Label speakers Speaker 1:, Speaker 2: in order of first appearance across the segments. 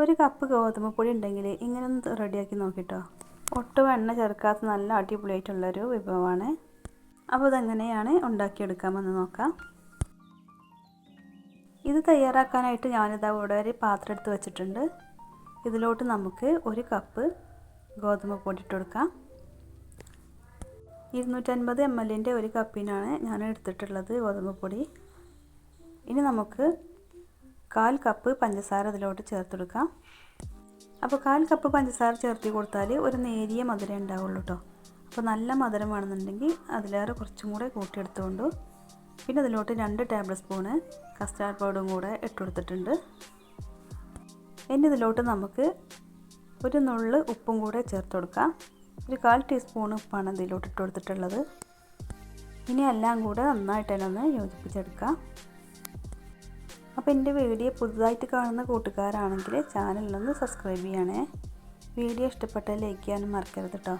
Speaker 1: ഒരു കപ്പ് ഗോതമ്പ് പൊടി ഉണ്ടെങ്കിൽ ഇങ്ങനെ ഒന്ന് റെഡിയാക്കി നോക്കിട്ടോ. ഒട്ടും എണ്ണ ചേർക്കാത്ത നല്ല അടിപൊളിയായിട്ടുള്ളൊരു വിഭവമാണ്. അപ്പോൾ ഇതെങ്ങനെയാണ് ഉണ്ടാക്കിയെടുക്കാമെന്ന് നോക്കാം. ഇത് തയ്യാറാക്കാനായിട്ട് ഞാനിതാ ഇവിടെ ഒരു പാത്രം എടുത്ത് വെച്ചിട്ടുണ്ട്. ഇതിലോട്ട് നമുക്ക് ഒരു കപ്പ് ഗോതമ്പ് പൊടി ഇട്ട് കൊടുക്കാം. ഇരുന്നൂറ്റൻപത് എം എല്ലിന്റെ ഒരു കപ്പിനാണ് ഞാൻ എടുത്തിട്ടുള്ളത് ഗോതമ്പ് പൊടി. ഇനി നമുക്ക് കാൽ കപ്പ് പഞ്ചസാര അതിലോട്ട് ചേർത്ത് കൊടുക്കാം. അപ്പോൾ കാൽ കപ്പ് പഞ്ചസാര ചേർത്ത് കൊടുത്താൽ ഒരു നേരിയ മധുരം ഉണ്ടാവുള്ളൂ കേട്ടോ അപ്പോൾ നല്ല മധുരം വേണമെന്നുണ്ടെങ്കിൽ അതിലേറെ കുറച്ചും കൂടെ കൂട്ടിയെടുത്തുകൊണ്ട്. പിന്നെ അതിലോട്ട് രണ്ട് ടേബിൾ സ്പൂണ് കസ്റ്റാർഡ് പൗഡറും കൂടെ ഇട്ട് കൊടുത്തിട്ടുണ്ട്. ഇനി ഇതിലോട്ട് നമുക്ക് ഒരു നുള്ള് ഉപ്പും കൂടെ ചേർത്ത് കൊടുക്കാം. ഒരു കാൽ ടീസ്പൂൺ ഉപ്പാണ് ഇതിലോട്ട് ഇട്ട് കൊടുത്തിട്ടുള്ളത്. ഇനി എല്ലാം കൂടെ നന്നായിട്ട് തന്നെ ഒന്ന് യോജിപ്പിച്ചെടുക്കാം. അപ്പോൾ എന്റെ വീഡിയോ പുതുതായിട്ട് കാണുന്ന കൂട്ടുകാരാണെങ്കിൽ ചാനലിലൊന്ന് സബ്സ്ക്രൈബ് ചെയ്യണേ. വീഡിയോ ഇഷ്ടപ്പെട്ടാൽ ലൈക്ക് ചെയ്യാനും മറക്കരുത് കേട്ടോ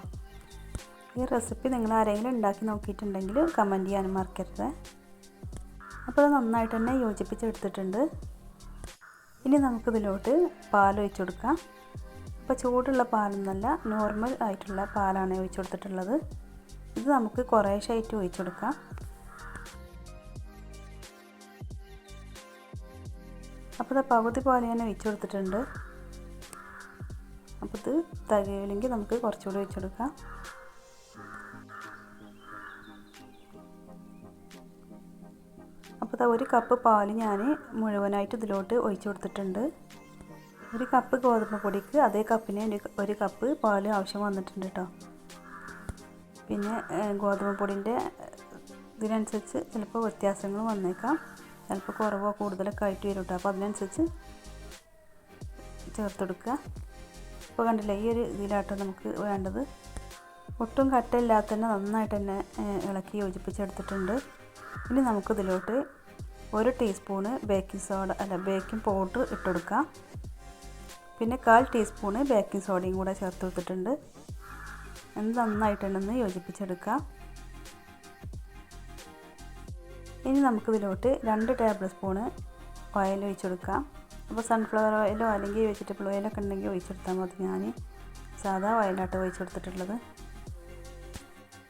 Speaker 1: ഈ റെസിപ്പി നിങ്ങൾ ആരെങ്കിലും ഉണ്ടാക്കി നോക്കിയിട്ടുണ്ടെങ്കിൽ കമന്റ് ചെയ്യാനും മറക്കരുത്. അപ്പോൾ അത് നന്നായിട്ട് തന്നെ യോജിപ്പിച്ചെടുത്തിട്ടുണ്ട്. ഇനി നമുക്കിതിലോട്ട് പാൽ ഒഴിച്ചു കൊടുക്കാം. അപ്പോൾ ചൂടുള്ള പാലൊന്നല്ല നോർമൽ ആയിട്ടുള്ള പാലാണ് ഒഴിച്ചു കൊടുത്തിട്ടുള്ളത്. ഇത് നമുക്ക് കുറേശ്ശായിട്ട് ഒഴിച്ചു കൊടുക്കാം. അപ്പോൾ ഇത് പകുതി പോലെ തന്നെ വെച്ച് കൊടുത്തിട്ടുണ്ട് അപ്പോൾ ഇത് തികയില്ലെങ്കിൽ നമുക്ക് കുറച്ചുകൂടി വെച്ച് കൊടുക്കാം അപ്പോൾ ഒരു കപ്പ് പാൽ ഞാൻ മുഴുവനായിട്ട് ഇതിലോട്ട് ഒഴിച്ചു കൊടുത്തിട്ടുണ്ട് ഒരു കപ്പ് ഗോതമ്പ് പൊടിക്ക് അതേ കപ്പിന് ഒരു കപ്പ് പാൽ ആവശ്യം വന്നിട്ടുണ്ട് കേട്ടോ. പിന്നെ ഗോതമ്പ് പൊടിന്റെ ഇതിനനുസരിച്ച് ചിലപ്പോൾ വ്യത്യാസങ്ങൾ വന്നേക്കാം. ചിലപ്പോൾ കുറവോ കൂടുതലൊക്കെ ആയിട്ട് വരും കേട്ടോ അപ്പോൾ അതിനനുസരിച്ച് ചേർത്ത് കൊടുക്കുക ഇപ്പോൾ കണ്ടില്ലേ ഈ ഒരു ഇതിലാട്ടോ നമുക്ക് വേണ്ടത്. ഒട്ടും കട്ടില്ലാത്ത തന്നെ നന്നായിട്ട് തന്നെ ഇളക്കി യോജിപ്പിച്ചെടുത്തിട്ടുണ്ട്. ഇനി നമുക്കിതിലോട്ട് ഒരു ടീസ്പൂണ് ബേക്കിംഗ് സോഡ അല്ല ബേക്കിംഗ് പൗഡർ ഇട്ട് കൊടുക്കാം പിന്നെ കാൽ ടീസ്പൂണ് ബേക്കിംഗ് സോഡയും കൂടെ ചേർത്ത് കൊടുത്തിട്ടുണ്ട് എന്ത് നന്നായിട്ടുണ്ടെന്ന് യോജിപ്പിച്ചെടുക്കാം ഇനി നമുക്കിതിലോട്ട് രണ്ട് ടേബിൾ സ്പൂണ് ഓയിൽ ഒഴിച്ചു കൊടുക്കാം. അപ്പോൾ സൺഫ്ലവർ ഓയിലോ അല്ലെങ്കിൽ വെജിറ്റബിൾ ഓയിലൊക്കെ ഉണ്ടെങ്കിൽ ഒഴിച്ചെടുത്താൽ മതി. ഞാൻ സാധാ ഓയിലാട്ടോ ഒഴിച്ചു കൊടുത്തിട്ടുള്ളത്.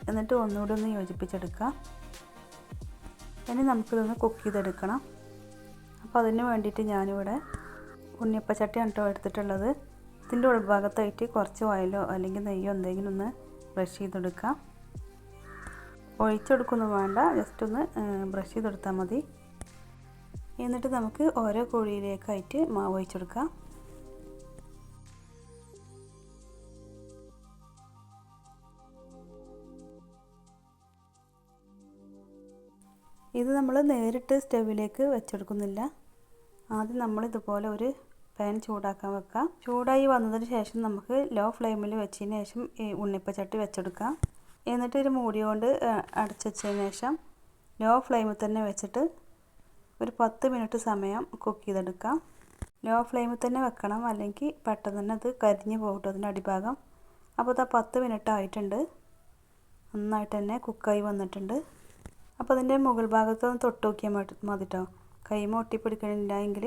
Speaker 1: എന്നിട്ട് ഒന്നുകൂടി ഒന്ന് യോജിപ്പിച്ചെടുക്കാം ഇനി നമുക്കിതൊന്ന് കുക്ക് ചെയ്തെടുക്കണം. അപ്പോൾ അതിന് വേണ്ടിയിട്ട് ഞാനിവിടെ ഉണ്ണിയപ്പച്ചട്ടിയാണ് കേട്ടോ എടുത്തിട്ടുള്ളത്. ഇതിന്റെ ഉൾഭാഗത്തായിട്ട് കുറച്ച് ഓയിലോ അല്ലെങ്കിൽ നെയ്യോ എന്തെങ്കിലും ഒന്ന് ബ്രഷ് ചെയ്തെടുക്കാം ഒഴിച്ചെടുക്കൊന്നും വേണ്ട. ജസ്റ്റ് ഒന്ന് ബ്രഷ് ചെയ്തെടുത്താൽ മതി. എന്നിട്ട് നമുക്ക് ഓരോ കോഴിയിലേക്കായിട്ട് മാവ് ഒഴിച്ചെടുക്കാം. ഇത് നമ്മൾ നേരിട്ട് സ്റ്റവിലേക്ക് വെച്ചെടുക്കുന്നില്ല. ആദ്യം നമ്മൾ ഇതുപോലെ ഒരു പാൻ ചൂടാക്കാൻ വെക്കാം. ചൂടായി വന്നതിന് ശേഷം നമുക്ക് ലോ ഫ്ലെയിമിൽ വെച്ചതിന് ശേഷം ഉണ്ണിപ്പച്ചട്ടി വെച്ചെടുക്കാം. എന്നിട്ട് ഒരു മൂടി കൊണ്ട് അടച്ചു വെച്ചതിന് ശേഷം ലോ ഫ്ലെയിമിൽ തന്നെ വെച്ചിട്ട് ഒരു പത്ത് മിനിറ്റ് സമയം കുക്ക് ചെയ്തെടുക്കാം. ലോ ഫ്ലെയിമിൽ തന്നെ വെക്കണം. അല്ലെങ്കിൽ പെട്ടെന്ന് തന്നെ അത് കരിഞ്ഞു പോകട്ടെ അതിന്റെ അടിഭാഗം. അപ്പോൾ ഇതാ പത്ത് മിനിറ്റ് ആയിട്ടുണ്ട്. നന്നായിട്ട് തന്നെ കുക്കായി വന്നിട്ടുണ്ട്. അപ്പോൾ അതിന്റെ മുകൾ ഭാഗത്ത് ഒന്ന് തൊട്ട് നോക്കിയാൽ മതി മതി കേട്ടോ കൈമ ഒട്ടിപ്പിടിക്കണില്ല എങ്കിൽ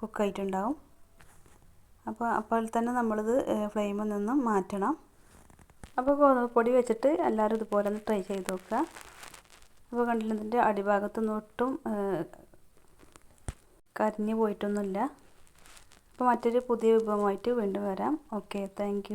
Speaker 1: കുക്കായിട്ടുണ്ടാവും. അപ്പോൾ അപ്പോൾ തന്നെ നമ്മളിത് ഫ്ലെയിമിൽ നിന്നും മാറ്റണം. അപ്പോൾ ഗോതമ്പ് പൊടി വെച്ചിട്ട് എല്ലാവരും ഇതുപോലെ ഒന്ന് ട്രൈ ചെയ്ത് നോക്കുക. അപ്പോൾ കണ്ടില്ല ഇതിന്റെ അടിഭാഗത്തൊന്നും ഒട്ടും കരിഞ്ഞു പോയിട്ടൊന്നുമില്ല. അപ്പോൾ മറ്റൊരു പുതിയ വിഭവമായിട്ട് വീണ്ടും വരാം. Okay thank